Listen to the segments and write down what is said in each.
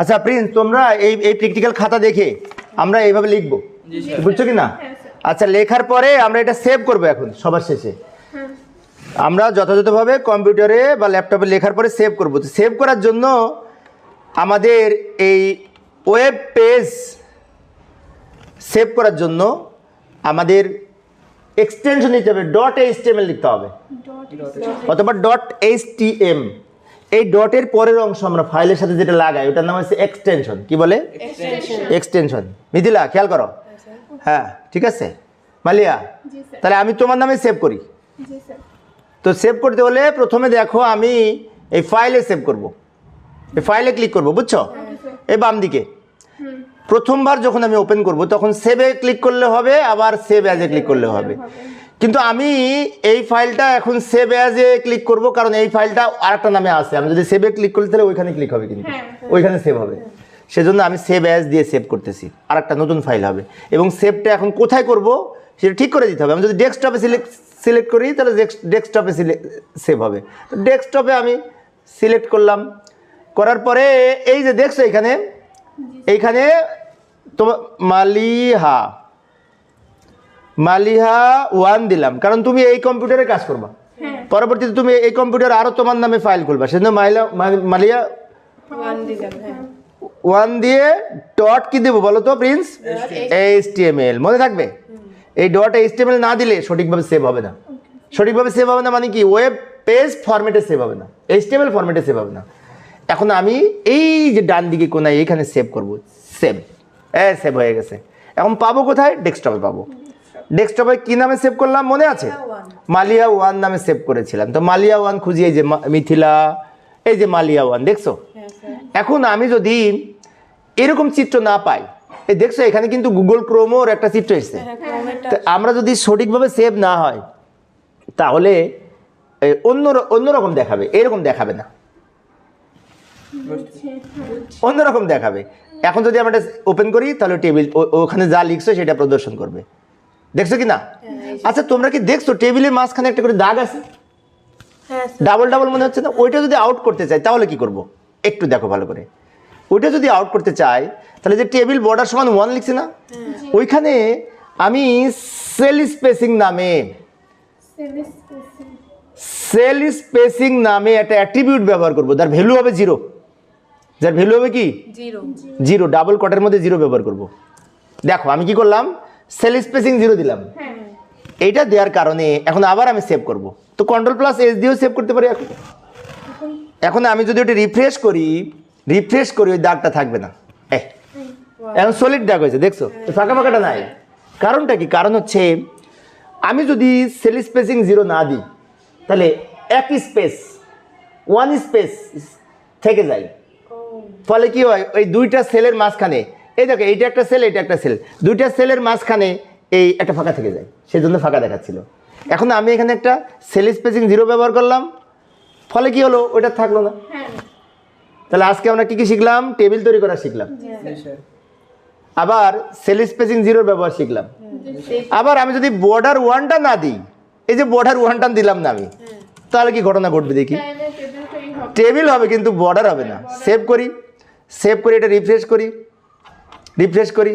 আচ্ছা প্রিন্স তোমরা এই এই প্র্যাকটিক্যাল খাতা দেখে আমরা এইভাবে লিখব। বুঝছ কি না আচ্ছা লেখার পরে আমরা এটা সেভ করব এখন সবার শেষে। আমরা যথাযথভাবে কম্পিউটারে বা ল্যাপটপে লেখার পরে সেভ করব। তো সেভ করার জন্য আমাদের এই ওয়েব পেজ সেভ করার জন্য আমাদের এক্সটেনশন নিতে হবে ডট এইচ টি এম লিখতে হবে অথবা ডট এইচ এই ডটের পরের অংশ আমরা ফাইলের সাথে যেটা লাগাই ওটার নাম হচ্ছে এক্সটেনশন কি বলে? এক্সটেনশন মিথিলা খেয়াল করো। হ্যাঁ ঠিক আছে? মালিয়া তাহলে আমি তোমার নামে সেভ করি। তো সেভ করতে হলে প্রথমে দেখো আমি এই ফাইলে সেভ করব। এই ফাইলে ক্লিক করব বুঝছ? এই বাম দিকে প্রথমবার যখন আমি ওপেন করব তখন সেভে ক্লিক করলে হবে আবার সেভ অ্যাজে ক্লিক করলে হবে। কিন্তু আমি এই ফাইলটা এখন সেভ অ্যাজে ক্লিক করব কারণ এই ফাইলটা আরেকটা নামে আছে। আমি যদি সেভে ক্লিক করি তাহলে ওইখানে ক্লিক হবে কিন্তু। হ্যাঁ। ওইখানে সেভ হবে। সেজন্য আমি সেভ অ্যাজ দিয়ে সেভ করতেছি। আরেকটা নতুন ফাইল হবে। এবং সেভটা এখন কোথায় করব সেটা ঠিক করে দিতে হবে। আমি যদি ডেস্কটপে সিলেক্ট সিলেক্ট করি তাহলে ডেস্কটপে সিলেক্ট সেভ হবে। তো ডেস্কটপে আমি সিলেক্ট করলাম। করার পরে এই যে দেখছ এখানে এইখানে তোমার মালিহা। মালিহা ওয়ান দিলাম কারণ তুমি এই কম্পিউটারে কাজ করবা। হ্যাঁ। পরবর্তীতে তুমি এই কম্পিউটার আরও তোমার নামে ফাইল খুলবা সেজন্য মাইলা মা- মালিয়া ওয়ান দিলাম ওয়ান দিয়ে ডট কি দেবো বলো তো প্রিন্স এইচ মনে থাকবে? এই ডট এইচ না দিলে সঠিকভাবে সেভ হবে না। সঠিকভাবে সেভ হবে না মানে কি? ওয়েব পেজ ফরম্যাটে সেভ হবে না। এইচ ফরম্যাটে সেভ হবে না। এখন আমি এই যে ডান দিকে কোনায় এইখানে সেভ করব সেভ এ সেভ হয়ে গেছে। এখন পাবো কোথায়? ডেস্কটপে পাবো। ডেস্কটপে কি নামে সেভ করলাম? মনে আছে? মালিয়া ওয়ান নামে সেভ করেছিলাম। তো মালিয়া ওয়ান খুঁজি এই যে মিথিলা এই যে মালিয়া ওয়ান দেখছ? হ্যাঁ এখন আমি যদি এরকম চিত্র না পাই এই দেখছ এখানে কিন্তু গুগল ক্রোমোর একটা চিত্র এসেছে। হ্যাঁ তো আমরা যদি সঠিকভাবে সেভ না হয় তাহলে অন্য অন্যরকম দেখাবে। এরকম দেখাবে না। অন্যরকম দেখাবে। এখন যদি আমরা ওপেন করি তাহলে টেবিল ওখানে যা লিখছো সেটা প্রদর্শন করবে। দেখছ কি না? আচ্ছা তোমরা কি দেখছ? টেবিলের মাঝখানে একটা করে দাগ আছে? হ্যাঁ ডাবল ডাবল মনে হচ্ছে না? ওইটা যদি আউট করতে চাই তাহলে কি করব? একটু দেখো ভালো করে। ওইটা যদি আউট করতে চাই তাহলে যে টেবিল বর্ডার সমান ওয়ান লিখছে না? ওইখানে আমি সেল স্পেসিং নামে সেল স্পেসিং নামে একটা অ্যাট্রিবিউট ব্যবহার করব যার ভ্যালু হবে জিরো যার ভ্যালু হবে কি? জিরো ডাবল কটের মধ্যে জিরো ব্যবহার করব। দেখো আমি কি করলাম? সেল স্পেসিং জিরো দিলাম। হ্যাঁ। এইটা দেওয়ার কারণে এখন আবার আমি সেভ করব। তো কন্ট্রোল প্লাস এস দিয়েও সেভ করতে পারি এখন। এখন আমি যদি ওটা রিফ্রেশ করি রিফ্রেশ করি ওই দাগটা থাকবে না। এখন সলিড দাগ হয়েছে দেখছ? ওই ফাঁকা ফাঁকাটা নাই। কারণটা কি? কারণ হচ্ছে আমি যদি সেল স্পেসিং জিরো না দিই তাহলে এক স্পেস ওয়ান স্পেস থেকে যায়। ফলে কি হয়? ওই দুইটা সেলের মাঝখানে এই দেখো এইটা একটা সেল এইটা একটা সেল। দুইটা সেলের মাঝখানে এই একটা ফাঁকা থেকে যায়। সেই জন্য ফাঁকা দেখাচ্ছিল। এখন আমি এখানে একটা সেল স্পেসিং জিরো ব্যবহার করলাম। ফলে কি হলো? ওইটা থাকল না। হ্যাঁ। তাহলে আজকে আমরা কি কি শিখলাম? টেবিল তৈরি করা শিখলাম। আবার সেল স্পেসিং জিরোর ব্যবহার শিখলাম। আবার আমি যদি বর্ডার ওয়ানটা না দিই এই যে বর্ডার ওয়ানটা দিলাম না আমি তাহলে কি ঘটনা ঘটবে দেখি? টেবিল হবে কিন্তু বর্ডার হবে না। সেভ করি সেভ করি এটা রিফ্রেশ করি রিফ্রেশ করি।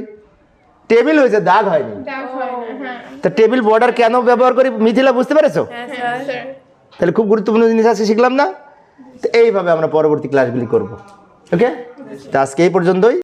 টেবিল হয়েছে দাগ হয়নি। তো হয় হ্যাঁ। তা টেবিল বর্ডার কেন ব্যবহার করি মিথিলা বুঝতে পেরেছ? হ্যাঁ হ্যাঁ তাহলে খুব গুরুত্বপূর্ণ জিনিস আছে শিখলাম না? তো এইভাবে আমরা পরবর্তী ক্লাসগুলি করব। ওকে তা আজকে এই পর্যন্তই।